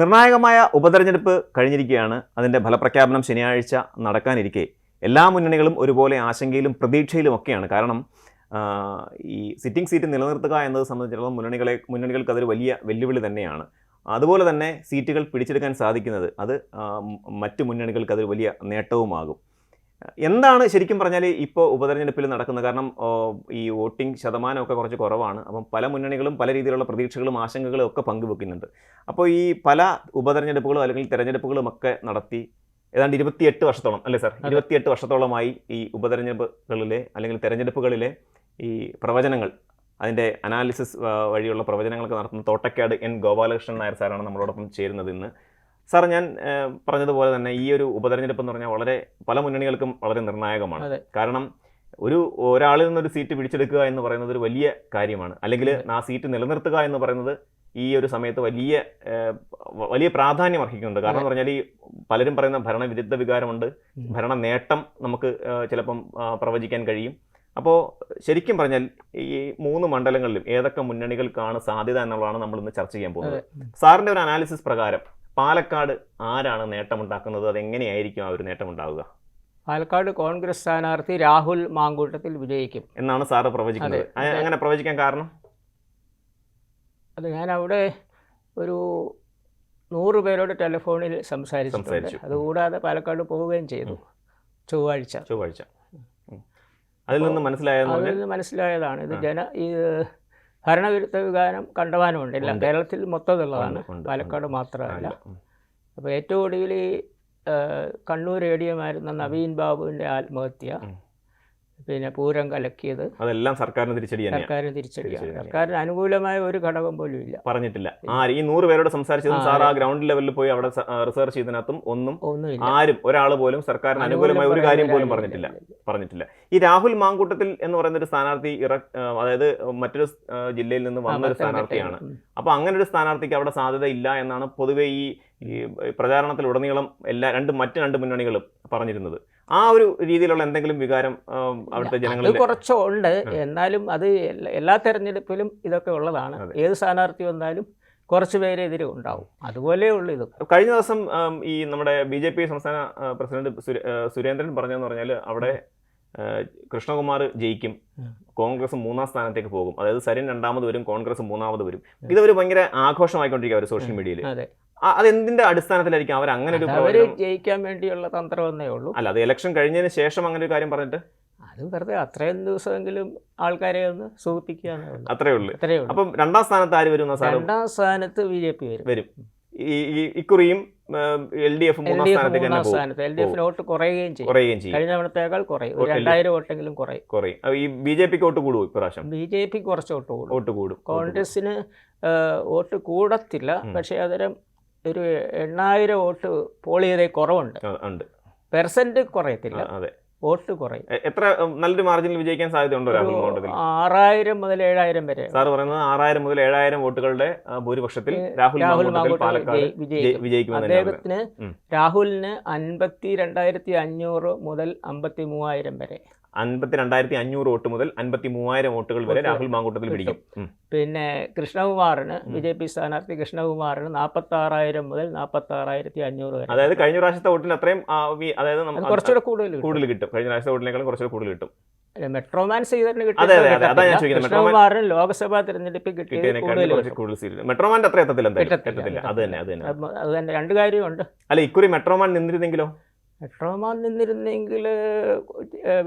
നിർണായകമായ ഉപതെരഞ്ഞെടുപ്പ് കഴിഞ്ഞിരിക്കുകയാണ്. അതിന്റെ ഫലപ്രഖ്യാപനം ശനിയാഴ്ച നടക്കാനിരിക്കെ. എല്ലാ മുന്നണികളും ഒരുപോലെ ആശങ്കയിലും പ്രതീക്ഷയിലുമൊക്കെയാണ് കാരണം ഈ സിറ്റിംഗ് സീറ്റ് നിലനിർത്തുക എന്നത് സംബന്ധിച്ചിടത്തോളം മുന്നണികളെ മുന്നണികൾക്ക് അതൊരു വലിയ വെല്ലുവിളി തന്നെയാണ്. അതുപോലെ തന്നെ സീറ്റുകൾ പിടിച്ചെടുക്കാൻ സാധിക്കുന്നത് അത് മറ്റ് മുന്നണികൾക്ക് അതൊരു വലിയ നേട്ടവുമാകും. എന്താണ് ശരിക്കും പറഞ്ഞാൽ ഇപ്പോൾ ഉപതെരഞ്ഞെടുപ്പിൽ നടക്കുന്നത്? കാരണം ഈ വോട്ടിംഗ് ശതമാനമൊക്കെ കുറച്ച് കുറവാണ്. അപ്പം പല മുന്നണികളും പല രീതിയിലുള്ള പ്രതീക്ഷകളും ആശങ്കകളും ഒക്കെ പങ്കുവെക്കുന്നുണ്ട്. അപ്പോൾ ഈ പല ഉപതെരഞ്ഞെടുപ്പുകളും അല്ലെങ്കിൽ തെരഞ്ഞെടുപ്പുകളും ഒക്കെ നടത്തി ഏതാണ്ട് ഇരുപത്തിയെട്ട് വർഷത്തോളം അല്ലേ സാർ. ഇരുപത്തിയെട്ട് വർഷത്തോളമായി ഈ ഉപതെരഞ്ഞെടുപ്പുകളിലെ അല്ലെങ്കിൽ തെരഞ്ഞെടുപ്പുകളിലെ ഈ പ്രവചനങ്ങൾ അതിന്റെ അനാലിസിസ് വഴിയുള്ള പ്രവചനങ്ങളൊക്കെ നടത്തുന്ന തോട്ടക്കാട് എൻ ഗോപാലകൃഷ്ണൻ നായർ സാറാണ് നമ്മളോടൊപ്പം ചേരുന്നത് ഇന്ന്. സാർ ഞാൻ പറഞ്ഞതുപോലെ തന്നെ ഈ ഒരു ഉപതെരഞ്ഞെടുപ്പ് എന്ന് പറഞ്ഞാൽ വളരെ പല മുന്നണികൾക്കും വളരെ നിർണായകമാണ്. കാരണം ഒരു ഒരാളിൽ നിന്നൊരു സീറ്റ് പിടിച്ചെടുക്കുക എന്ന് പറയുന്നത് ഒരു വലിയ കാര്യമാണ്. അല്ലെങ്കിൽ ആ സീറ്റ് നിലനിർത്തുക എന്ന് പറയുന്നത് ഈ ഒരു സമയത്ത് വലിയ വലിയ പ്രാധാന്യം അർഹിക്കുന്നുണ്ട്. കാരണം എന്ന് പറഞ്ഞാൽ ഈ പലരും പറയുന്ന ഭരണവിരുദ്ധ വികാരമുണ്ട്. ഭരണ നേട്ടം നമുക്ക് ചിലപ്പം പ്രവചിക്കാൻ കഴിയും. അപ്പോൾ ശരിക്കും പറഞ്ഞാൽ ഈ മൂന്ന് മണ്ഡലങ്ങളിലും ഏതൊക്കെ മുന്നണികൾക്കാണ് സാധ്യത എന്നുള്ളതാണ് നമ്മൾ ഇന്ന് ചർച്ച ചെയ്യാൻ പോകുന്നത്. സാറിന്റെ ഒരു അനാലിസിസ് പ്രകാരം പാലക്കാട് ആരാണ് നേട്ടമുണ്ടാക്കുന്നത്? അതെങ്ങനെയായിരിക്കും ആ ഒരു നേട്ടമുണ്ടാവുക? പാലക്കാട് കോൺഗ്രസ് സ്ഥാനാർത്ഥി രാഹുൽ മാങ്കൂട്ടത്തിൽ വിജയിക്കും. എന്നാണ് സാറ് പ്രവചിക്കുന്നത്. അങ്ങനെ പ്രവചിക്കാൻ കാരണം? അത് ഞാൻ അവിടെ ഒരു നൂറ് പേരോട് ടെലിഫോണിൽ സംസാരിച്ചു. അതുകൂടാതെ പാലക്കാട് പോവുകയും ചെയ്തു. ചൊവ്വാഴ്ച. ചൊവ്വാഴ്ച. അതിൽ നിന്ന് മനസ്സിലായത് അതിൽ നിന്ന് മനസ്സിലായതാണ്. ഇത് ജന ഈ ഭരണവിരുദ്ധ വികാരം കണ്ടവാനുമുണ്ട്. എല്ലാം. കേരളത്തിൽ മൊത്തമുള്ളതാണ് പാലക്കാട് മാത്രമല്ല. അപ്പോൾ ഏറ്റവും ഒടുവിൽ ഈ കണ്ണൂർ ഏടിയമായിരുന്ന നവീൻ ബാബുവിന്റെ ആത്മഹത്യ. പിന്നെ പൂരം കലക്കിയത് അതെല്ലാം സർക്കാരിന് തിരിച്ചടിയാണ് സർക്കാരിന് തിരിച്ചടിയാണ് തിരിച്ചടി സർക്കാരിന് അനുകൂലമായ ഒരു ഘടകം പോലും ഇല്ല. പറഞ്ഞിട്ടില്ല. ആ ഈ നൂറ് പേരോട് സംസാരിച്ചതും സാർ ആ ഗ്രൗണ്ട് ലെവലിൽ പോയി അവിടെ റിസർച്ച് ചെയ്തതിനകത്തും ഒന്നും ഒന്നും ആരും ഒരാൾ പോലും സർക്കാരിന് അനുകൂലമായ ഒരു കാര്യം പോലും പറഞ്ഞിട്ടില്ല. പറഞ്ഞിട്ടില്ല. ഈ രാഹുൽ മാങ്കൂട്ടത്തിൽ എന്ന് പറയുന്ന ഒരു സ്ഥാനാർത്ഥി ഇറ അതായത് മറ്റൊരു ജില്ലയിൽ നിന്ന് വന്ന ഒരു. സ്ഥാനാർത്ഥിയാണ്. അപ്പൊ അങ്ങനെ ഒരു സ്ഥാനാർത്ഥിക്ക് അവിടെ സാധ്യത ഇല്ല എന്നാണ് പൊതുവെ ഈ ഈ പ്രചാരണത്തിലുടനീളം എല്ലാ രണ്ട് മറ്റ് രണ്ട് മുന്നണികളും പറഞ്ഞിരുന്നത്. ആ ഒരു രീതിയിലുള്ള എന്തെങ്കിലും വികാരം അവിടുത്തെ ജനങ്ങൾ ജനങ്ങളിൽ കുറച്ചുണ്ട്. എന്നാലും അത് എല്ലാ- തെരഞ്ഞെടുപ്പിലും ഇതൊക്കെ ഉള്ളതാണ്. ഏത് സ്ഥാനാർത്ഥി വന്നാലും കുറച്ച് പേരെതിരെ എതിരെ ഉണ്ടാവും. അതുപോലെ ഉള്ളു ഇത് കഴിഞ്ഞ ദിവസം ഈ നമ്മുടെ ബി ജെ പി സംസ്ഥാന പ്രസിഡന്റ് സുരേന്ദ്രൻ പറഞ്ഞതെന്ന് പറഞ്ഞാൽ അവിടെ കൃഷ്ണകുമാർ ജയിക്കും. കോൺഗ്രസ് മൂന്നാം സ്ഥാനത്തേക്ക് പോകും. അതായത് സരിൻ രണ്ടാമത് വരും കോൺഗ്രസ് മൂന്നാമത് വരും. ഇതൊരു ഭയങ്കര ആഘോഷമായിക്കൊണ്ടിരിക്കുക അവർ സോഷ്യൽ മീഡിയയിൽ അതെ. അതെന്തിന്റെ അടിസ്ഥാനത്തിലായിരിക്കും അവർ അങ്ങനെ ഒരു അവർ ജയിക്കാൻ വേണ്ടിയുള്ള തന്ത്രം എന്നേ ഉള്ളൂ. അല്ല അത് ഇലക്ഷൻ കഴിഞ്ഞതിന് ശേഷം അങ്ങനെ ഒരു കാര്യം പറഞ്ഞിട്ട്? അത് വെറുതെ അത്രയും ദിവസമെങ്കിലും ആൾക്കാരെ ഒന്ന് സൂചിപ്പിക്കുക അത്രേ ഉള്ളൂ. അത്രേ ഉള്ളൂ. അപ്പം രണ്ടാം സ്ഥാനത്ത് ആര് വരും രണ്ടാം സ്ഥാനത്ത് ബി ജെ പി വരും. വരും. ഈ ഇക്കുറിയും എൽ ഡി എഫ് മൂന്നാം സ്ഥാനത്തേക്ക് തന്നെ സ്ഥാനത്ത് എൽ ഡി എഫിന് വോട്ട് കുറയുകയും ചെയ്യും. കുറയുകയും ചെയ്യും. കഴിഞ്ഞ തവണത്തേക്കാൾ കുറയും. രണ്ടായിരം വോട്ടെങ്കിലും കുറയും. കുറയും. ഈ ബി ജെ പിക്ക് വോട്ട് കൂടും ഇപ്രാവശ്യം? ബി ജെ പി കുറച്ച് വോട്ട് കൂടും. വോട്ട് കൂടും. കോൺഗ്രസിന് വോട്ട് കൂടത്തില്ല. പക്ഷേ അതിന് ഒരു എണ്ണായിരം വോട്ട് പോൾ ചെയ്തേ കുറവുണ്ട്. ഉണ്ട്. പെർസെന്റ് കുറയത്തില്ല. അതെ. വോട്ട് കുറയും. എത്ര നല്ലൊരു മാർജിനിൽ വിജയിക്കാൻ സാധ്യതയുണ്ടോ രാഹുൽ മാവട്ടത്തിൽ ആറായിരം മുതൽ ഏഴായിരം വരെ. സാർ പറയുന്നത് ആറായിരം മുതൽ ഏഴായിരം വോട്ടുകളുടെ ഭൂരിപക്ഷത്തിൽ രാഹുൽ പാലക്കാട് വിജയിക്കും. രാഹുലിന് അൻപത്തി രണ്ടായിരത്തി അഞ്ഞൂറ് മുതൽ അമ്പത്തി മൂവായിരം വരെ. അൻപത്തി രണ്ടായിരത്തി അഞ്ഞൂറ് വോട്ട് മുതൽ അൻപത്തി മൂവായിരം വോട്ടുകൾ വരെ രാഹുൽ മാങ്കൂട്ടത്തിൽ പിടിക്കും. പിന്നെ കൃഷ്ണകുമാറിന്. ബി ജെ പി സ്ഥാനാർത്ഥി കൃഷ്ണകുമാറിന് നാൽപ്പത്തി ആറായിരം മുതൽ നാൽപ്പത്തി ആറായിരത്തി അഞ്ഞൂറ് വരെ. അതായത് കഴിഞ്ഞ പ്രാവശ്യത്തെ വോട്ടിന് അത്രയും അതായത് നമുക്ക് കുറച്ചുകൂടെ കൂടുതൽ കിട്ടും. കൂടുതൽ കിട്ടും. കഴിഞ്ഞ പ്രാവശ്യത്തെ വോട്ടിനേക്കാളും കുറച്ചുകൂടെ കൂടുതൽ കിട്ടും. മെട്രോമാൻ സീതറിന് കിട്ടിയ ലോക്സഭാ തെരഞ്ഞെടുപ്പിൽ കിട്ടിയത് മെട്രോമാന്റെ അത്ര എത്തത്തില്ല അത് തന്നെ അത് തന്നെ. രണ്ട് കാര്യമുണ്ട്. അല്ല ഇക്കുറി മെട്രോമാൻ നിന്നിരുന്നെങ്കിലോ? മെട്രോമാൻ നിന്നിരുന്നെങ്കിൽ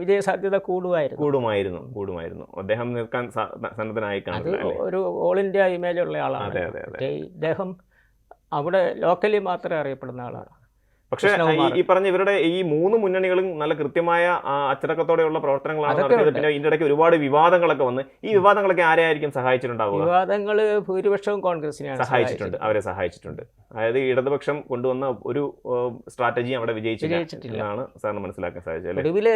വിജയസാധ്യത കൂടുമായിരുന്നു. കൂടുമായിരുന്നു കൂടുമായിരുന്നു. അദ്ദേഹം നിൽക്കാൻ സന്നദ്ധനായി അത് ഒരു ഓൾ ഇന്ത്യ ഇമേജുള്ള ആളാണ്. ഇദ്ദേഹം അവിടെ ലോക്കലി മാത്രമേ അറിയപ്പെടുന്ന ആളാണ്. പക്ഷേ. ഈ- പറഞ്ഞ ഇവരുടെ ഈ മൂന്ന് മുന്നണികളും നല്ല കൃത്യമായ അച്ചടക്കത്തോടെയുള്ള പ്രവർത്തനങ്ങളാണ് നടത്തിയത്. പിന്നെ ഇതിന്റെ ഇടയ്ക്ക് ഒരുപാട് വിവാദങ്ങളൊക്കെ വന്ന് ഈ വിവാദങ്ങളൊക്കെ ആരെയായിരിക്കും സഹായിച്ചിട്ടുണ്ടാവുക? വിവാദങ്ങൾ ഭൂരിപക്ഷവും കോൺഗ്രസിനെയാണ് സഹായിച്ചിട്ടുണ്ട്. അവരെ സഹായിച്ചിട്ടുണ്ട്. അതായത് ഇടതുപക്ഷം കൊണ്ടുവന്ന ഒരു സ്ട്രാറ്റജി അവിടെ വിജയിച്ചിട്ടില്ലെന്നാണ് സാറിന് മനസ്സിലാക്കാൻ സാധിച്ചത് ഒടുവിൽ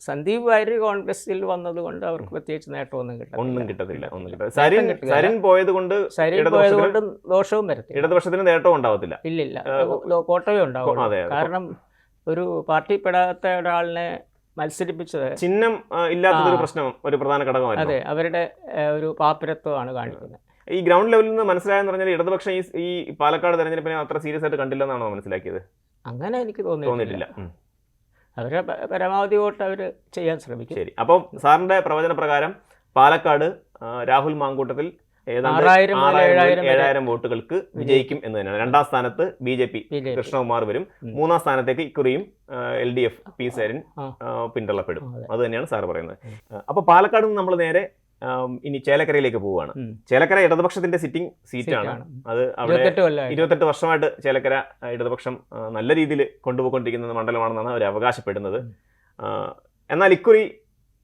സന്ദീപ് വാര്യർ കോൺഗ്രസിൽ വന്നത് കൊണ്ട് അവർക്ക് പ്രത്യേകിച്ച് നേട്ടമൊന്നും ഒന്നും കിട്ടും കിട്ടത്തില്ല ഒന്നും കിട്ടത്തില്ല. സരിൻ പോയത് കൊണ്ട് സരിൻ പോയത് കൊണ്ട് ദോഷവും വരത്തില്ല. ഇടതുപക്ഷത്തിന് നേട്ടവും ഉണ്ടാവത്തില്ല. ഇല്ലില്ല. കോട്ടയം ഉണ്ടാവും. കാരണം ഒരു പാർട്ടി പെടാത്ത ഒരാളിനെ മത്സരിപ്പിച്ചത് ചിഹ്നം ഇല്ലാത്തൊരു. പ്രശ്നം ഒരു പ്രധാന ഘടകമാണ് അതെ അവരുടെ ഒരു പാപ്പരത്വമാണ് കാണിക്കുന്നത്. ഈ ഗ്രൗണ്ട് ലെവലിൽ നിന്ന് മനസ്സിലായെന്ന് പറഞ്ഞാൽ ഇടതുപക്ഷം ഈ ഈ പാലക്കാട് തെരഞ്ഞെടുപ്പിനെ അത്ര സീരിയസ് ആയിട്ട് കണ്ടില്ലെന്നാണോ മനസ്സിലാക്കിയത്? അങ്ങനെ എനിക്ക് തോന്നിയിട്ടില്ല. അവരുടെ പരമാവധി വോട്ട് അവർ ചെയ്യാൻ ശ്രമിക്കും. ശരി. അപ്പം സാറിന്റെ പ്രവചന പ്രകാരം പാലക്കാട് രാഹുൽ മാങ്കൂട്ടത്തിൽ ഏഴായിരം വോട്ടുകൾക്ക് വിജയിക്കും. എന്ന് തന്നെയാണ്. രണ്ടാം സ്ഥാനത്ത് ബി ജെ പി കൃഷ്ണകുമാർ വരും. മൂന്നാം സ്ഥാനത്തേക്ക് ഇക്കുറിയും L D F P Sarin പിന്തള്ളപ്പെടും. അത്. തന്നെയാണ് സാർ പറയുന്നത്. അപ്പൊ പാലക്കാട് നിന്ന് നമ്മൾ നേരെ ഇനി ചേലക്കരയിലേക്ക് പോവുകയാണ്. ചേലക്കര ഇടതുപക്ഷത്തിന്റെ സിറ്റിംഗ് സീറ്റാണ്. അത് അവിടെ ഇരുപത്തെട്ട് വർഷമായിട്ട് ചേലക്കര ഇടതുപക്ഷം നല്ല രീതിയിൽ കൊണ്ടുപോയിക്കൊണ്ടിരിക്കുന്ന മണ്ഡലമാണെന്നാണ് അവർ അവകാശപ്പെടുന്നത്. എന്നാൽ ഇക്കുറി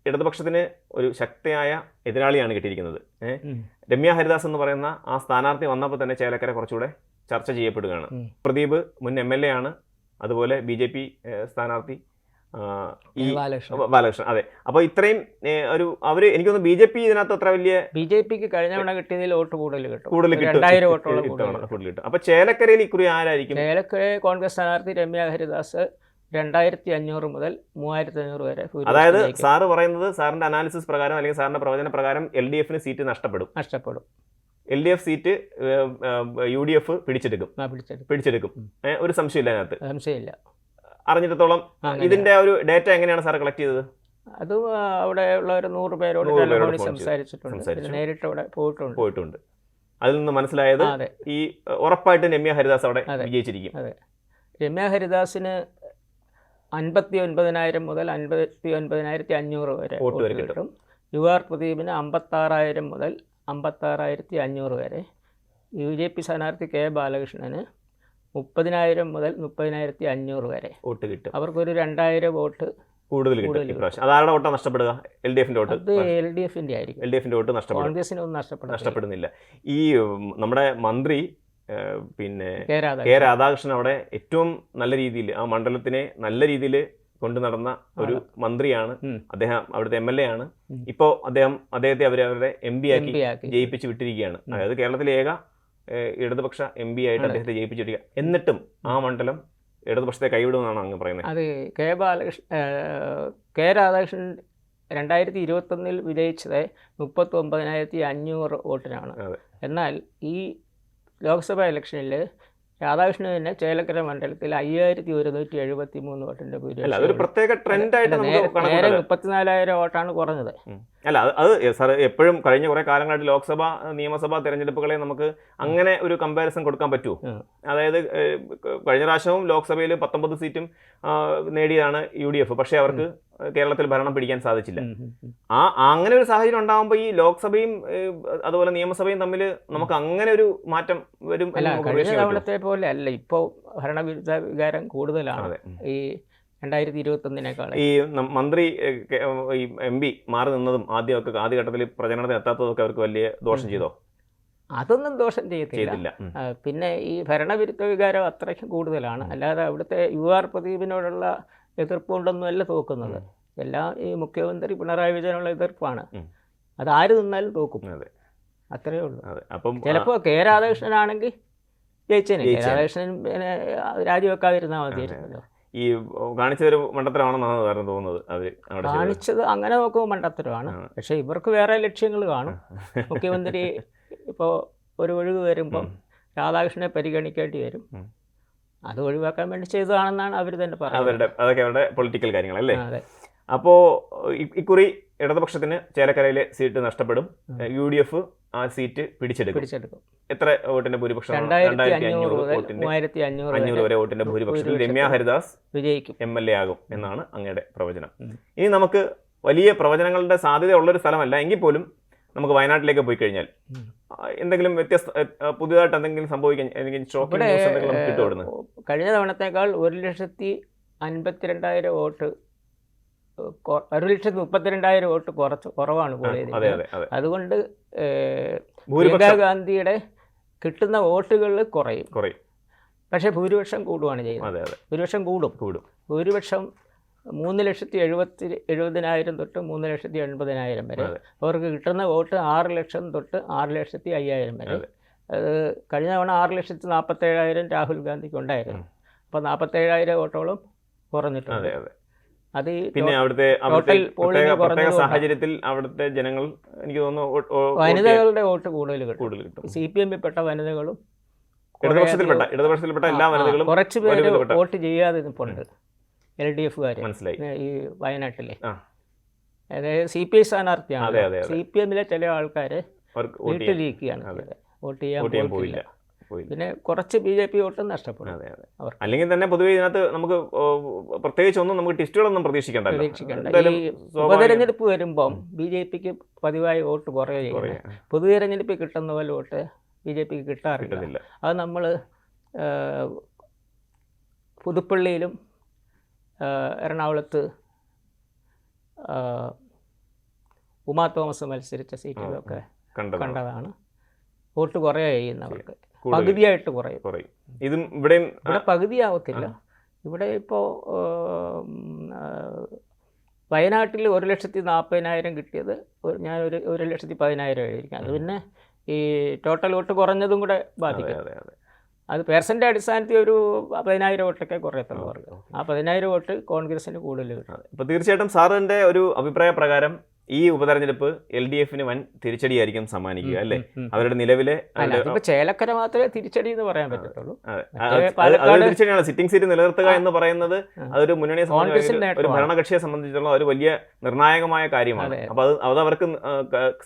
ഇടതുപക്ഷത്തിന് ഒരു ശക്തിയായ എതിരാളിയാണ് കിട്ടിയിരിക്കുന്നത്? രമ്യ ഹരിദാസ് എന്ന് പറയുന്ന ആ സ്ഥാനാർത്ഥി വന്നപ്പോൾ തന്നെ ചേലക്കര കുറച്ചുകൂടെ ചർച്ച ചെയ്യപ്പെടുകയാണ്. പ്രദീപ് മുൻ എം എൽ എ ആണ്. അതുപോലെ ബി ജെ പി സ്ഥാനാർത്ഥി ഈ ബാലകൃഷ്ണൻ. അതെ. അപ്പോൾ ഇത്രയും ഒരു അവർ എനിക്കൊന്ന് ബി ജെ പി ഇതിനകത്ത് അത്ര വലിയ ബി ജെ പിക്ക് കഴിഞ്ഞ തവണ കിട്ടിയതിൽ വോട്ട് കൂടുതൽ കിട്ടും. കൂടുതൽ രണ്ടായിരം വോട്ടോളം കൂടുതൽ കിട്ടും. അപ്പൊ ചേലക്കരയിൽ ഇക്കുറി ആരായിരിക്കും? ചേലക്കര കോൺഗ്രസ് സ്ഥാനാർത്ഥി രമ്യ ഹരിദാസ് രണ്ടായിരത്തി അഞ്ഞൂറ് മുതൽ മൂവായിരത്തി അഞ്ഞൂറ് വരെ അതായത്. സാറ് പറയുന്നത് സാറിന്റെ അനാലിസിസ് പ്രകാരം അല്ലെങ്കിൽ സാറിന്റെ പ്രവചന പ്രകാരം എൽ ഡി എഫിന് സീറ്റ് നഷ്ടപ്പെടും. നഷ്ടപ്പെടും. L D F seat U D F പിടിച്ചെടുക്കും. പിടിച്ചെടുക്കും. ഒരു സംശയമില്ല അതിനകത്ത്. സംശയമില്ല. അറിഞ്ഞിടത്തോളം ഇതിന്റെ ഒരു ഡേറ്റ എങ്ങനെയാണ് സാർ കളക്ട് ചെയ്തത്? അത് അവിടെ ഉള്ള ഒരു നൂറ് പേരോട് ടെലിഫോണിൽ സംസാരിച്ചിട്ടുണ്ട്. നേരിട്ട് അവിടെ പോയിട്ടുണ്ട്. പോയിട്ടുണ്ട്. അതിൽ നിന്ന് മനസ്സിലായത് ഈ ഉറപ്പായിട്ട് രമ്യ ഹരിദാസ് അവിടെ. വിജയിച്ചിരിക്കും. രമ്യ ഹരിദാസിന് അൻപത്തി ഒൻപതിനായിരം മുതൽ അൻപത്തി ഒൻപതിനായിരത്തി അഞ്ഞൂറ് വരെ വോട്ട് വരെ കിട്ടും. യു ആർ പ്രദീപിന് അമ്പത്താറായിരം മുതൽ അമ്പത്താറായിരത്തി അഞ്ഞൂറ് വരെ. യു ജെ പി സ്ഥാനാർത്ഥി കെ ബാലകൃഷ്ണന് മുപ്പതിനായിരം മുതൽ മുപ്പതിനായിരത്തി അഞ്ഞൂറ് വരെ. വോട്ട് കിട്ടും. അവർക്കൊരു രണ്ടായിരം വോട്ട് കൂടുതൽ കിട്ടും വോട്ട് ഇപ്രാവശ്യം അതാരുടെ വോട്ടാണ് നഷ്ടപ്പെടുക? എൽ ഡി എഫിന്റെ വോട്ട്? എൽ ഡി എഫിന്റെ ആയിരിക്കും. എൽ ഡി എഫിന്റെ വോട്ട് നഷ്ടപ്പെടും. കോൺഗ്രസിനൊന്നും നഷ്ടപ്പെടും നഷ്ടപ്പെടുന്നില്ല. ഈ നമ്മുടെ മന്ത്രി പിന്നെ കെ രാധാകൃഷ്ണൻ. അവിടെ ഏറ്റവും നല്ല രീതിയിൽ ആ മണ്ഡലത്തിനെ നല്ല രീതിയിൽ കൊണ്ടു നടന്ന ഒരു മന്ത്രിയാണ്. അദ്ദേഹം അവിടുത്തെ എം എൽ എ ആണ്. ഇപ്പോൾ അദ്ദേഹം അദ്ദേഹത്തെ അവർ അവരുടെ എം പി ആക്കി ജയിപ്പിച്ച് വിട്ടിരിക്കുകയാണ്. അതായത് കേരളത്തിലെ ഏക ഇടതുപക്ഷ എം പി ആയിട്ട്. അദ്ദേഹത്തെ ജയിപ്പിച്ചിരിക്കുക. എന്നിട്ടും ആ മണ്ഡലം ഇടതുപക്ഷത്തെ കൈവിടുമെന്നാണ് അങ്ങ് പറയുന്നത്. അത് കെ ബാലകൃഷ്ണൻ കെ രാധാകൃഷ്ണൻ രണ്ടായിരത്തി ഇരുപത്തൊന്നിൽ വിജയിച്ചത് മുപ്പത്തി ഒമ്പതിനായിരത്തി അഞ്ഞൂറ് വോട്ടിനാണ് എന്നാൽ ഈ ലോക്സഭാ ഇലക്ഷനിൽ രാധാകൃഷ്ണൻ തന്നെ ചേലക്കര മണ്ഡലത്തിൽ അയ്യായിരത്തി ഒരുന്നൂറ്റി എഴുപത്തി മൂന്ന് വോട്ടിന്റെ അല്ല അതൊരു പ്രത്യേക ട്രെൻഡ് ആയിട്ട് നമുക്ക് നേരെ മുപ്പത്തിനാലായിരം വോട്ടാണ് കുറഞ്ഞത്. അല്ല അത് അത് സാർ എപ്പോഴും കഴിഞ്ഞ കുറെ കാലങ്ങളായിട്ട് ലോക്സഭ നിയമസഭാ തെരഞ്ഞെടുപ്പുകളെ നമുക്ക് അങ്ങനെ ഒരു കമ്പാരിസൺ കൊടുക്കാൻ പറ്റുമോ അതായത് കഴിഞ്ഞ പ്രാവശ്യവും ലോക്സഭയിൽ പത്തൊമ്പത് സീറ്റും നേടിയതാണ് യു ഡി എഫ്. പക്ഷേ അവർക്ക് കേരളത്തിൽ ഭരണം പിടിക്കാൻ സാധിച്ചില്ല. ആ അങ്ങനെ ഒരു സാഹചര്യം ഉണ്ടാകുമ്പോൾ ഈ ലോക്സഭയും അതുപോലെ നിയമസഭയും തമ്മിൽ നമുക്ക് അങ്ങനെ ഒരു മാറ്റം വരും തവണത്തെ പോലെ അല്ല. ഇപ്പോൾ ഭരണവിരുദ്ധ വികാരം കൂടുതലാണ് ഈ രണ്ടായിരത്തി ഇരുപത്തൊന്നിനേക്കാൾ ഈ മന്ത്രി ഈ എം പി മാറി നിന്നതും ആദ്യമൊക്കെ ആദ്യഘട്ടത്തിൽ പ്രചരണത്തിന് എത്താത്തതൊക്കെ അവർക്ക് വലിയ ദോഷം. ചെയ്തോ? അതൊന്നും ദോഷം ചെയ്യത്തില്ല. ചെയ്തില്ല. പിന്നെ ഈ ഭരണവിരുദ്ധ വികാരം അത്രയ്ക്കും കൂടുതലാണ്. അല്ലാതെ അവിടുത്തെ യു ആർ പ്രദീപിനോടുള്ള എതിർപ്പ് കൊണ്ടൊന്നുമല്ല തോക്കുന്നത് എല്ലാ ഈ മുഖ്യമന്ത്രി പിണറായി വിജയനുള്ള എതിർപ്പാണ്. അത് ആര് നിന്നാലും തോക്കും. അതെ. അത്രയേ ഉള്ളൂ. അപ്പം ചിലപ്പോൾ കെ രാധാകൃഷ്ണനാണെങ്കിൽ ജയിച്ചേനെ. കെ. രാധാകൃഷ്ണൻ പിന്നെ രാജിവെക്കാതിരുന്നാൽ മതിയായിരുന്നല്ലോ. ഈ കാണിച്ചതൊരു മണ്ടത്തരമാണെന്നാണ് കാരണം തോന്നുന്നത്. അവർ കാണിച്ചത് അങ്ങനെ നോക്കുമ്പോൾ മണ്ടത്തരമാണ്. പക്ഷെ ഇവർക്ക് വേറെ ലക്ഷ്യങ്ങൾ കാണും. മുഖ്യമന്ത്രി ഇപ്പോൾ ഒരു ഒഴിവ് വരുമ്പം രാധാകൃഷ്ണനെ പരിഗണിക്കേണ്ടി വരും. അത് ഒഴിവാക്കാൻ വേണ്ടി ചെയ്തതാണെന്നാണ് അവർ തന്നെ പറഞ്ഞത് അവരുടെ അതൊക്കെ അവരുടെ പൊളിറ്റിക്കൽ കാര്യങ്ങളല്ലേ? അപ്പോൾ ഇക്കുറി ഇടതുപക്ഷത്തിന് ചേലക്കരയിലെ സീറ്റ് നഷ്ടപ്പെടും. യു ഡി എഫ് ആ സീറ്റ് പിടിച്ചെടുക്കും. പിടിച്ചെടുക്കും. എത്ര വോട്ടിന്റെ ഭൂരിപക്ഷം? രണ്ടായിരത്തി അഞ്ഞൂറ് വോട്ടിന്റെ അഞ്ഞൂറ് വരെ വോട്ടിന്റെ ഭൂരിപക്ഷത്തിൽ രമ്യ ഹരിദാസ് വിജയിക്കും. എം എൽ എ ആകും എന്നാണ് അങ്ങയുടെ പ്രവചനം. ഇനി നമുക്ക് വലിയ പ്രവചനങ്ങളുടെ സാധ്യത ഉള്ളൊരു സ്ഥലമല്ല. എങ്കിൽ പോലും നമുക്ക് വയനാട്ടിലേക്ക് പോയി കഴിഞ്ഞാൽ എന്തെങ്കിലും വ്യത്യസ്ത പുതിയതായിട്ട് എന്തെങ്കിലും സംഭവിക്കാൻ എന്തെങ്കിലും ഷോക്കിംഗ് ഇവിടെ ന്യൂസ് എന്തെങ്കിലും കിട്ടും കഴിഞ്ഞ തവണത്തേക്കാൾ ഒരു ലക്ഷത്തി അൻപത്തിരണ്ടായിരം വോട്ട് ഒരു ലക്ഷത്തി മുപ്പത്തിരണ്ടായിരം വോട്ട് കുറച്ച് കുറവാണ് അതുകൊണ്ട് ഭൂരിപക്ഷ. ഗാന്ധിയുടെ കിട്ടുന്ന വോട്ടുകൾ കുറയും. കുറയും. പക്ഷേ ഭൂരിപക്ഷം കൂടുവാണ് ചെയ്യുന്നത്. ഭൂരിപക്ഷം കൂടും. കൂടും. ഭൂരിപക്ഷം മൂന്ന് ലക്ഷത്തി എഴുപത്തി എഴുപതിനായിരം തൊട്ട് മൂന്ന് ലക്ഷത്തി എൺപതിനായിരം വരെ. അവർക്ക് കിട്ടുന്ന വോട്ട് ആറ് ലക്ഷം തൊട്ട് ആറ് ലക്ഷത്തി അയ്യായിരം വരെ. അത്. കഴിഞ്ഞ തവണ ആറ് ലക്ഷത്തി നാൽപ്പത്തേഴായിരം രാഹുൽ ഗാന്ധിക്ക് ഉണ്ടായിരുന്നു. അപ്പോൾ നാൽപ്പത്തേഴായിരം വോട്ടോളം കുറഞ്ഞിട്ടുണ്ട്. അതെ അതെ. അത് പിന്നെ അവിടുത്തെ പ്രത്യേക സാഹചര്യത്തിൽ അവിടുത്തെ ജനങ്ങൾ എനിക്ക് തോന്നുന്നു വനിതകളുടെ വോട്ട് കൂടുതൽ കിട്ടും. കൂടുതൽ കിട്ടും. സി പി എമ്മിൽ പെട്ട വനിതകളും ഇടതുപക്ഷത്തിൽപ്പെട്ട ഇടതുപക്ഷത്തിൽപ്പെട്ട എല്ലാ വനിതകളും കുറച്ച് പേര് വോട്ട് ചെയ്യാതെ നിൽപ്പുണ്ട് എൽ ഡി എഫുകാർ മനസ്സിലായി. ഈ വയനാട്ടിലെ. അതായത് സി പി ഐ സ്ഥാനാർത്ഥിയാണ്. സി പി എമ്മിലെ ചില ആൾക്കാർ വീട്ടിലിരിക്കുകയാണ് വോട്ട് ചെയ്യാൻ പോയില്ല. പിന്നെ കുറച്ച് ബി ജെ പി വോട്ടും നഷ്ടപ്പെടും. അല്ലെങ്കിൽ തന്നെ പൊതുവെ ഇതിനകത്ത് നമുക്ക് പ്രത്യേകിച്ച് ഒന്നും നമുക്ക് ടെസ്റ്റുകളൊന്നും പ്രതീക്ഷിക്കണ്ട. ഉപതെരഞ്ഞെടുപ്പ് വരുമ്പം ബി ജെ പിക്ക് പതിവായി വോട്ട് കുറയുക. കുറേ ചെയ്യുന്നത് പൊതുതെരഞ്ഞെടുപ്പിൽ കിട്ടുന്ന പോലെ വോട്ട് ബി ജെ പിക്ക് കിട്ടാറില്ല. അത് നമ്മൾ പുതുപ്പള്ളിയിലും എറണാകുളത്ത് ഉമാ തോമസ് മത്സരിച്ച സീറ്റുകളൊക്കെ കണ്ടത് കണ്ടതാണ്. വോട്ട് കുറേ ചെയ്യുന്നവർക്ക് കൂടുതൽ. പകുതിയായിട്ട് കുറയും. ഇതും ഇവിടെയും ഇവിടെ പകുതിയാവത്തില്ല. ഇവിടെ ഇപ്പോൾ വയനാട്ടിൽ ഒരു ലക്ഷത്തി നാൽപ്പതിനായിരം കിട്ടിയത് ഞാൻ ഒരു ഒരു ലക്ഷത്തി പതിനായിരം ആയിരിക്കും. അത് പിന്നെ ഈ ടോട്ടൽ വോട്ട് കുറഞ്ഞതും കൂടെ അതെ ബാധിക്കും അതെ പേഴ്സന്റെ അടിസ്ഥാനത്തിൽ ഒരു പതിനായിരം വോട്ടൊക്കെ കുറയത്തുള്ളൂ അവർക്ക് ആ പതിനായിരം വോട്ട് കോൺഗ്രസിന് കൂടുതൽ കിട്ടുന്നത് ഇപ്പോൾ തീർച്ചയായിട്ടും സാറിന്റെ ഒരു അഭിപ്രായ പ്രകാരം ഈ ഉപതെരഞ്ഞെടുപ്പ് എൽ ഡി എഫിന് വൻ തിരിച്ചടിയായിരിക്കും സമ്മാനിക്കുക അല്ലേ. അവരുടെ നിലവിലെ ചേലക്കര മാത്രമേ തിരിച്ചടി എന്ന് പറയാൻ പറ്റത്തുള്ളൂ തിരിച്ചടിയാണ് സിറ്റിംഗ് സീറ്റ് നിലനിർത്തുക എന്ന് പറയുന്നത് അതൊരു മുന്നണിയെ സംബന്ധിച്ച് ഒരു-. ഭരണകക്ഷിയെ സംബന്ധിച്ചിടത്തോളം ഒരു വലിയ നിർണായകമായ കാര്യമാണ്. അപ്പൊ അത് അത് അവർക്ക്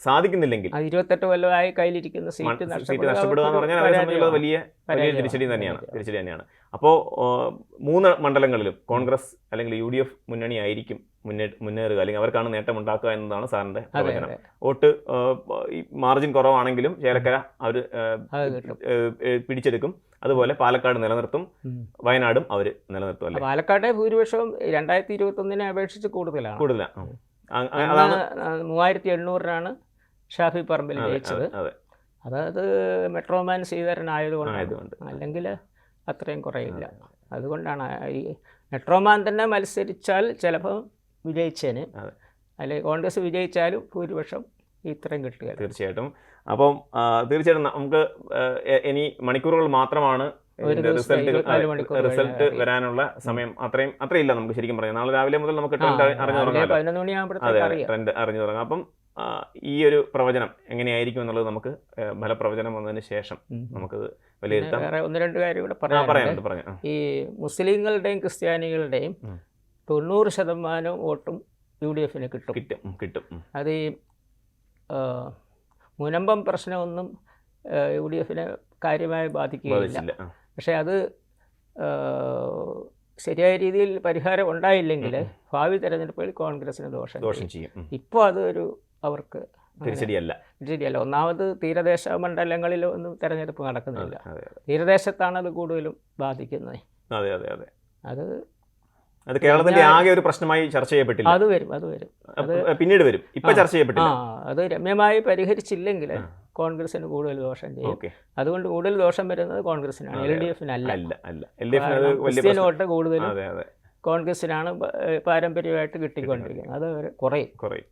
സാധിക്കുന്നില്ലെങ്കിൽ ഇരുപത്തെട്ട് കൊല്ലമായി കയ്യിലിരിക്കുന്ന സീറ്റ് നഷ്ടപ്പെടുക എന്ന് പറഞ്ഞാൽ അവരെ സംബന്ധിച്ചുള്ളത് വലിയ വലിയ. തിരിച്ചടി തന്നെയാണ് തിരിച്ചടി തന്നെയാണ് അപ്പോൾ മൂന്ന് മണ്ഡലങ്ങളിലും കോൺഗ്രസ് അല്ലെങ്കിൽ യു ഡി എഫ് മുന്നണി ആയിരിക്കും മുന്നേ മുന്നേറുക അല്ലെങ്കിൽ അവർക്കാണ് നേട്ടം ഉണ്ടാക്കുക എന്നതാണ് സാറിന്റെ പ്രവചനം. വോട്ട് ഈ മാർജിൻ കുറവാണെങ്കിലും ചേലക്കര അവർ പിടിച്ചെടുക്കും. അതുപോലെ പാലക്കാട് നിലനിർത്തും വയനാടും അവർ നിലനിർത്തും അല്ലേ? പാലക്കാട്ടെ ഭൂരിപക്ഷം രണ്ടായിരത്തി ഇരുപത്തി ഒന്നിനെ അപേക്ഷിച്ച് കൂടുതലാണ്. കൂടുതലാണ്. അതാണ് മൂവായിരത്തി എണ്ണൂറിനാണ് ഷാഫി പറമ്പിൽ ജയിച്ചത്. അതെ, അതെ. അതായത് മെട്രോമാൻ ആയതുകൊണ്ട്. അല്ലെങ്കിൽ അത്രയും കുറയില്ല. അതുകൊണ്ടാണ് ഈ മെട്രോമാൻ തന്നെ മത്സരിച്ചാൽ ചിലപ്പോൾ വിജയിച്ചേന് അല്ലെ കോൺഗ്രസ് വിജയിച്ചാലും ഭൂരിപക്ഷം ഇത്രയും കിട്ടുക തീർച്ചയായിട്ടും. അപ്പം തീർച്ചയായിട്ടും നമുക്ക് ഇനി മണിക്കൂറുകൾ മാത്രമാണ് റിസൾട്ട് റിസൾട്ട് വരാനുള്ള സമയം അത്രയും അത്രയില്ല നമുക്ക് ശരിക്കും പറയാം. നാളെ രാവിലെ മുതൽ നമുക്ക് ട്രെൻഡ് അറിഞ്ഞു തുടങ്ങാം അതെ ട്രെൻഡ് അറിഞ്ഞു തുടങ്ങാം. അപ്പം ഈ ഒരു പ്രവചനം എങ്ങനെയായിരിക്കും എന്നുള്ളത് നമുക്ക് ഫലപ്രവചനം വന്നതിന് ശേഷം നമുക്ക് വിലയിരുത്താം. ഒന്ന് രണ്ട് കാര്യം കൂടെ പറയാം ഈ മുസ്ലിങ്ങളുടെയും ക്രിസ്ത്യാനികളുടെയും. തൊണ്ണൂറ് ശതമാനം വോട്ടും യു ഡി എഫിന് കിട്ടും കിട്ടും കിട്ടും. അത് ഈ മുനമ്പം പ്രശ്നമൊന്നും യു ഡി എഫിനെ കാര്യമായി ബാധിക്കുകയില്ല. പക്ഷേ അത് ശരിയായ രീതിയിൽ പരിഹാരം ഉണ്ടായില്ലെങ്കിൽ ഭാവി തെരഞ്ഞെടുപ്പിൽ കോൺഗ്രസിന് ദോഷം ദോഷം ചെയ്യും. ഇപ്പോൾ അതൊരു അവർക്ക് തിരിച്ചടിയല്ല. ശരിയല്ല ഒന്നാമത് തീരദേശ മണ്ഡലങ്ങളിൽ ഒന്നും തെരഞ്ഞെടുപ്പ് നടക്കുന്നില്ല. തീരദേശത്താണ് അത് കൂടുതലും ബാധിക്കുന്നത്. അതെ അതെ അതെ. അത് അത് കേരളത്തിന്റെ ആകെ ഒരു പ്രശ്നമായി ചർച്ച ചെയ്യപ്പെട്ടില്ല. അത് വരും അത് വരും. പിന്നീട് വരും. ഇപ്പൊ. ചർച്ച ചെയ്യപ്പെട്ടില്ല. അത് രമ്യമായി പരിഹരിച്ചില്ലെങ്കിൽ. കോൺഗ്രസിന് കൂടുതൽ ദോഷം ചെയ്യും. അതുകൊണ്ട് കൂടുതൽ ദോഷം വരുന്നത് കോൺഗ്രസിനാണ് എൽ ഡി എഫിനല്ല ക്രിസ്ത്യൻ വോട്ട് അതെ കോൺഗ്രസിനാണ് പാരമ്പര്യമായിട്ട് കിട്ടിക്കൊണ്ടിരിക്കുന്നത്. അത് കുറയും. കുറയും.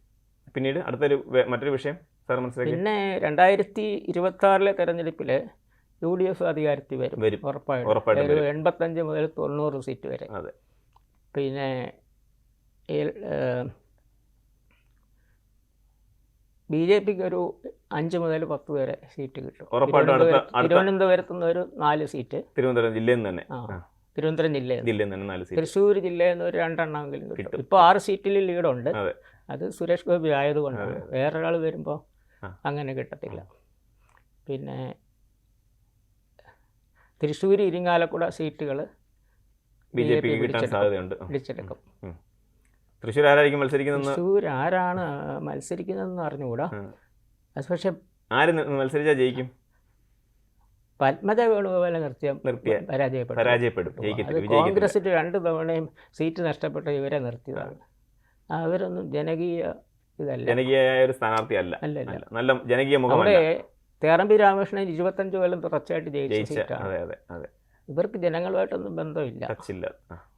പിന്നീട് അടുത്തൊരു മറ്റൊരു വിഷയം സാർ മനസ്സിലാക്കി പിന്നെ രണ്ടായിരത്തി ഇരുപത്തി ആറിലെ തെരഞ്ഞെടുപ്പിൽ യു ഡി എഫ് അധികാരത്തിൽ വരും ഉറപ്പായിട്ടും. ഒരു എൺപത്തഞ്ച് മുതൽ തൊണ്ണൂറ് സീറ്റ് വരെ. അതെ. പിന്നെ ബി ജെ പിക്ക് ഒരു അഞ്ച് മുതൽ പത്ത് വരെ സീറ്റ് കിട്ടും തിരുവനന്തപുരത്ത് നിന്ന് ഒരു നാല് സീറ്റ് തിരുവനന്തപുരം ജില്ലയിൽ നിന്ന് തന്നെ. തിരുവനന്തപുരം ജില്ലയിൽ നിന്ന്. നാല് സീറ്റ് തൃശ്ശൂർ ജില്ലയിൽ നിന്ന് ഒരു രണ്ടെണ്ണമെങ്കിലും കിട്ടും. ഇപ്പൊ ഇപ്പോൾ ആറ് സീറ്റിൽ ലീഡുണ്ട് അതെ. സുരേഷ് ഗോപി ആയതുകൊണ്ടാണ് വേറൊരാൾ വരുമ്പോൾ. അങ്ങനെ കിട്ടത്തില്ല പിന്നെ തൃശ്ശൂർ ഇരിങ്ങാലക്കുട സീറ്റുകൾ ബി ജെ പി കിട്ടാൻ സാധ്യതയുണ്ട്. പിടിച്ചെടുക്കും തൃശ്ശൂർ ആരായിരിക്കും മത്സരിക്കുന്നത് തൃശ്ശൂർ ആരാണ് മത്സരിക്കുന്നതെന്ന് അറിഞ്ഞുകൂടാ. പക്ഷേ ആര് മത്സരിച്ചാൽ ജയിക്കും? പത്മജ വേണുഗോപാലെ നിർത്തിയ പരാജയപ്പെടും. പരാജയപ്പെടും. കോൺഗ്രസിന് രണ്ട് തവണയും സീറ്റ് നഷ്ടപ്പെട്ട ഇവരെ നിർത്തിയതാണ്. അവരൊന്നും ജനകീയ ഇതല്ല. ഒരു സ്ഥാനാർത്ഥി അല്ല. അല്ല നല്ല ജനകീയ അവിടെ തേറമ്പി രാമകൃഷ്ണൻ ഇരുപത്തഞ്ച് കൊല്ലം തുടർച്ചയായിട്ട് ജയിച്ചു ജയിച്ച സീറ്റാണ്. അതെ അതെ അതെ. ഇവർക്ക് ജനങ്ങളുമായിട്ടൊന്നും ബന്ധമില്ല.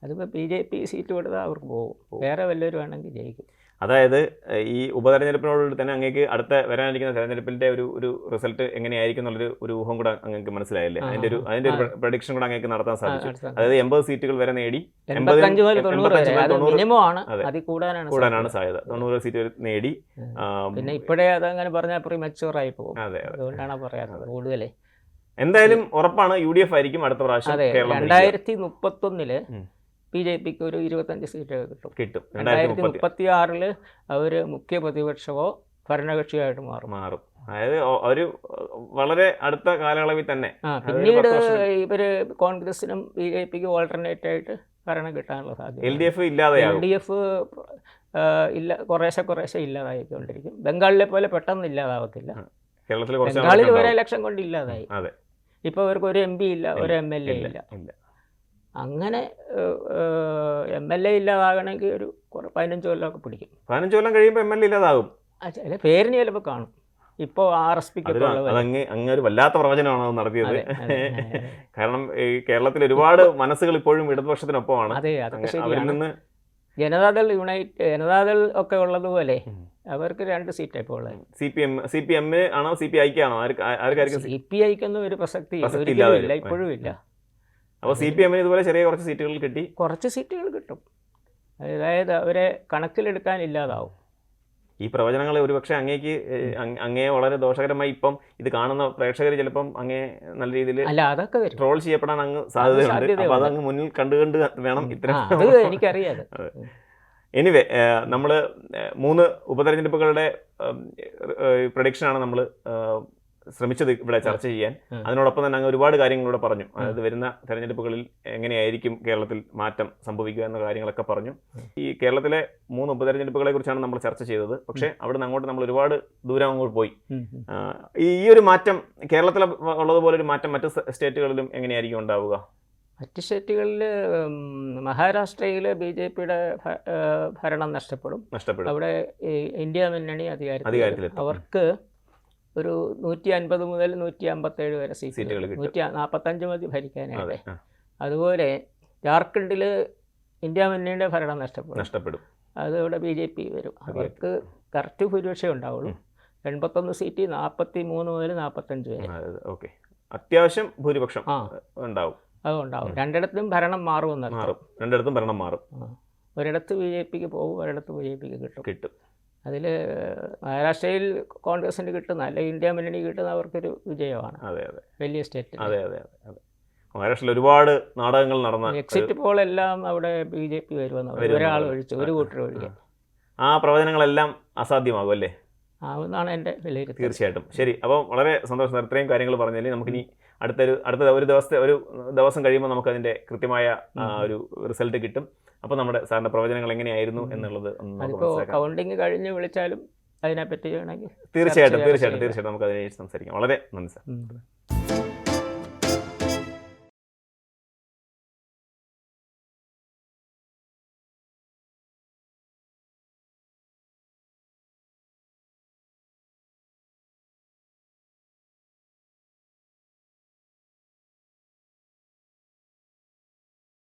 അതിപ്പോൾ ബി ജെ പി സീറ്റ് കൊടുത്താൽ അവർക്ക് പോകും. വേറെ വല്ലവരും ആണെങ്കിൽ ജയിക്കും. അതായത് ഈ ഉപതെരഞ്ഞെടുപ്പിനോട് തന്നെ അങ്ങേക്ക് അടുത്ത വരാനിരിക്കുന്ന തെരഞ്ഞെടുപ്പിന്റെ ഒരു ഒരു റിസൾട്ട് എങ്ങനെയായിരിക്കും എന്നുള്ളൊരു ഒരു ഊഹം കൂടെ അങ്ങേക്ക് മനസ്സിലായല്ലേ? അതിന്റെ ഒരു അതിന്റെ ഒരു. പ്രഡിക്ഷൻ കൂടെ അങ്ങേക്ക് നടത്താൻ സാധിച്ചു. അതായത് എൺപത് സീറ്റുകൾ വരെ നേടി കൂടാനാണ് സാധ്യത. തൊണ്ണൂറ് സീറ്റ് നേടി പിന്നെ ഇപ്പോഴേ അതങ്ങനെ പറഞ്ഞാൽ പ്രീമച്ചുവർ ആയി പോകും. അതെ അതെ. അതുകൊണ്ടാണ് പറയാത്തത്. കൂടുതലേ. എന്തായാലും ഉറപ്പാണ് യു ഡി എഫ് ആയിരിക്കും അടുത്ത പ്രാവശ്യം. രണ്ടായിരത്തി മുപ്പത്തൊന്നിൽ ഒന്നിൽ ബി ജെ പിക്ക് ഒരു ഇരുപത്തഞ്ച് സീറ്റ് കിട്ടും. കിട്ടും. രണ്ടായിരത്തി മുപ്പത്തി ആറിൽ അവർ മുഖ്യ പ്രതിപക്ഷമോ ഭരണകക്ഷിയായിട്ട് മാറും. മാറും. അതായത് അവർ ഒരു വളരെ അടുത്ത കാലയളവിൽ തന്നെ പിന്നീട് ഇവർ കോൺഗ്രസിനും ബി ജെ പിക്ക് ഓൾട്ടർനേറ്റ് ആയിട്ട് ഭരണം കിട്ടാനുള്ള സാധ്യത. എൽ ഡി എഫ് ഇല്ലാതെ എൽ ഡി എഫ് ഇല്ല കുറേശ്ശെ കുറേശ്ശെ ഇല്ലാതായിക്കൊണ്ടിരിക്കും. ബംഗാളിലെ പോലെ പെട്ടെന്ന് ഇല്ലാതാവത്തില്ല. കേരളത്തിൽ ബംഗാളിൽ ഒരേ ലക്ഷം. ഇലക്ഷൻ കൊണ്ട് ഇല്ലാതായി. അതെ. ഇപ്പോൾ അവർക്ക് ഒരു എം പി ഇല്ല ഒരു എം എൽ എ ഇല്ല അങ്ങനെ എം എൽ എ ഇല്ലാതാകണമെങ്കിൽ ഒരു കുറേ പതിനഞ്ച് കൊല്ലമൊക്കെ പിടിക്കും. പതിനഞ്ച് കൊല്ലം കഴിയുമ്പോൾ എം എൽ എ ഇല്ലാതാകും. അല്ല ചില പേരിന് ചിലപ്പോൾ കാണും. ഇപ്പോൾ ആർ എസ് പിക്ക് അതൊരു ഉള്ള അതങ്ങ് അങ്ങ് ഒരു വല്ലാത്ത പ്രവചനമാണ് അത് നടത്തിയത്. കാരണം ഈ കേരളത്തിൽ ഒരുപാട് മനസ്സുകൾ ഇപ്പോഴും ഇടതുപക്ഷത്തിനൊപ്പമാണ്. അതെ അതൊക്കെ ശരിയാണ്. ജനതാദൾ യുണൈറ്റ് ജനതാദൾ ഒക്കെ ഉള്ളതുപോലെ. അവർക്ക് രണ്ട് സീറ്റാണ് ഇപ്പോൾ ഉള്ളത്. C P M C P എമ്മിന് ആണോ സി പി ഐക്ക് ആണോ? സി പി ഐക്കൊന്നും ഒരു പ്രസക്തി ഇല്ല. ഒരിക്കലും ഇല്ല ഇപ്പോഴും ഇല്ല. അപ്പോൾ സി പി എമ്മിന് ഇതുപോലെ ചെറിയ കുറച്ച് സീറ്റുകൾ കിട്ടി? കുറച്ച് സീറ്റുകൾ കിട്ടും. അതായത് അവരെ കണക്കിലെടുക്കാൻ ഇല്ലാതാവും. ഈ പ്രവചനങ്ങൾ ഒരുപക്ഷെ അങ്ങേക്ക് അങ്ങേ വളരെ ദോഷകരമായി ഇപ്പം ഇത് കാണുന്ന പ്രേക്ഷകർ ചിലപ്പം അങ്ങേ നല്ല രീതിയിൽ അല്ല അതൊക്കെ ട്രോൾ ചെയ്യപ്പെടാൻ അങ്ങ് സാധ്യതയുണ്ട്. അതങ്ങ് മുന്നിൽ കണ്ടുകൊണ്ട് വേണം ഇത്ര എനിക്കറിയാതെ. എനിവേ നമ്മൾ മൂന്ന് ഉപതെരഞ്ഞെടുപ്പുകളുടെ പ്രൊഡിക്ഷനാണ് നമ്മൾ ശ്രമിച്ചത് ഇവിടെ ചർച്ച ചെയ്യാൻ. അതിനോടൊപ്പം തന്നെ അങ്ങ് ഒരുപാട് കാര്യങ്ങളൂടെ പറഞ്ഞു. അതായത് വരുന്ന തെരഞ്ഞെടുപ്പുകളിൽ എങ്ങനെയായിരിക്കും കേരളത്തിൽ മാറ്റം സംഭവിക്കുക എന്ന കാര്യങ്ങളൊക്കെ പറഞ്ഞു. ഈ കേരളത്തിലെ മൂന്ന് ഉപതെരഞ്ഞെടുപ്പുകളെ കുറിച്ചാണ് നമ്മൾ ചർച്ച ചെയ്തത്. പക്ഷേ അവിടെ നിന്ന് അങ്ങോട്ട് നമ്മൾ ഒരുപാട് ദൂരം അങ്ങോട്ട് പോയി. ഈ ഒരു മാറ്റം കേരളത്തിൽ ഉള്ളതുപോലെ ഒരു മാറ്റം മറ്റ് സ്റ്റേറ്റുകളിലും എങ്ങനെയായിരിക്കും ഉണ്ടാവുക? മറ്റ് സ്റ്റേറ്റുകളിൽ മഹാരാഷ്ട്രയിൽ ബി ജെ പിയുടെ ഭരണം നഷ്ടപ്പെടും. നഷ്ടപ്പെടും. അവിടെ ഇന്ത്യ മുന്നണി അധികാരത്തിൽ അവർക്ക് ഒരു നൂറ്റി അൻപത് മുതൽ നൂറ്റി അമ്പത്തേഴ് വരെ സീറ്റുകൾ. നൂറ്റി നാൽപ്പത്തഞ്ച് മതി ഭരിക്കാനായിട്ട്. അതുപോലെ ജാർഖണ്ഡിൽ ഇന്ത്യ മുന്നണിയുടെ ഭരണം നഷ്ടപ്പെടും. നഷ്ടപ്പെടും. അതോടെ ബി ജെ പി വരും. അവർക്ക് കറക്റ്റ് ഭൂരിപക്ഷം ഉണ്ടാവുള്ളൂ. എൺപത്തൊന്ന് സീറ്റ് നാൽപ്പത്തി മൂന്ന് മുതൽ നാൽപ്പത്തഞ്ച് വരെ. ഓക്കെ. അത്യാവശ്യം ഭൂരിപക്ഷം ആ. ഉണ്ടാവും. അതുണ്ടാവും. രണ്ടിടത്തും ഭരണം മാറുമെന്ന് മാറും. രണ്ടിടത്തും ഭരണം മാറും. ഒരിടത്ത് ബി ജെ പിക്ക് പോകും ഒരിടത്ത് ബി ജെ പിക്ക് കിട്ടും. കിട്ടും. അതിൽ മഹാരാഷ്ട്രയിൽ കോൺഗ്രസിന് കിട്ടുന്ന അല്ലെങ്കിൽ ഇന്ത്യ മുന്നണി കിട്ടുന്ന അവർക്കൊരു വിജയമാണ്. അതെ അതെ. വലിയ സ്റ്റേറ്റ് അതെ അതെ അതെ മഹാരാഷ്ട്രയിൽ ഒരുപാട് നാടകങ്ങൾ നടന്ന എക്സിറ്റ് പോൾ എല്ലാം അവിടെ ബി ജെ പി വരുമെന്ന് ഒരാൾ ഒഴിച്ചു ഒരു കൂട്ടർ ഒഴികെ. ആ. പ്രവചനങ്ങളെല്ലാം അസാധ്യമാകും അല്ലേ? ആവുന്നതാണ് എന്റെ വിലയിരുത്തൽ. തീർച്ചയായിട്ടും. ശരി അപ്പോൾ വളരെ സന്തോഷം. ഇത്രയും കാര്യങ്ങൾ പറഞ്ഞതിൽ നമുക്കിനി അടുത്തൊരു അടുത്ത ഒരു ദിവസത്തെ ഒരു ദിവസം കഴിയുമ്പോൾ നമുക്ക് അതിന്റെ കൃത്യമായ ഒരു റിസൾട്ട് കിട്ടും. അപ്പോൾ നമ്മുടെ സാറിന്റെ പ്രവചനങ്ങൾ എങ്ങനെയായിരുന്നു എന്നുള്ളത് കൗണ്ടിങ് കഴിഞ്ഞ് വിളിച്ചാലും അതിനെപ്പറ്റി തീർച്ചയായിട്ടും തീർച്ചയായിട്ടും ചെയ്യാം. തീർച്ചയായിട്ടും നമുക്ക് അതിനെ സംസാരിക്കാം. വളരെ നന്ദി സാർ.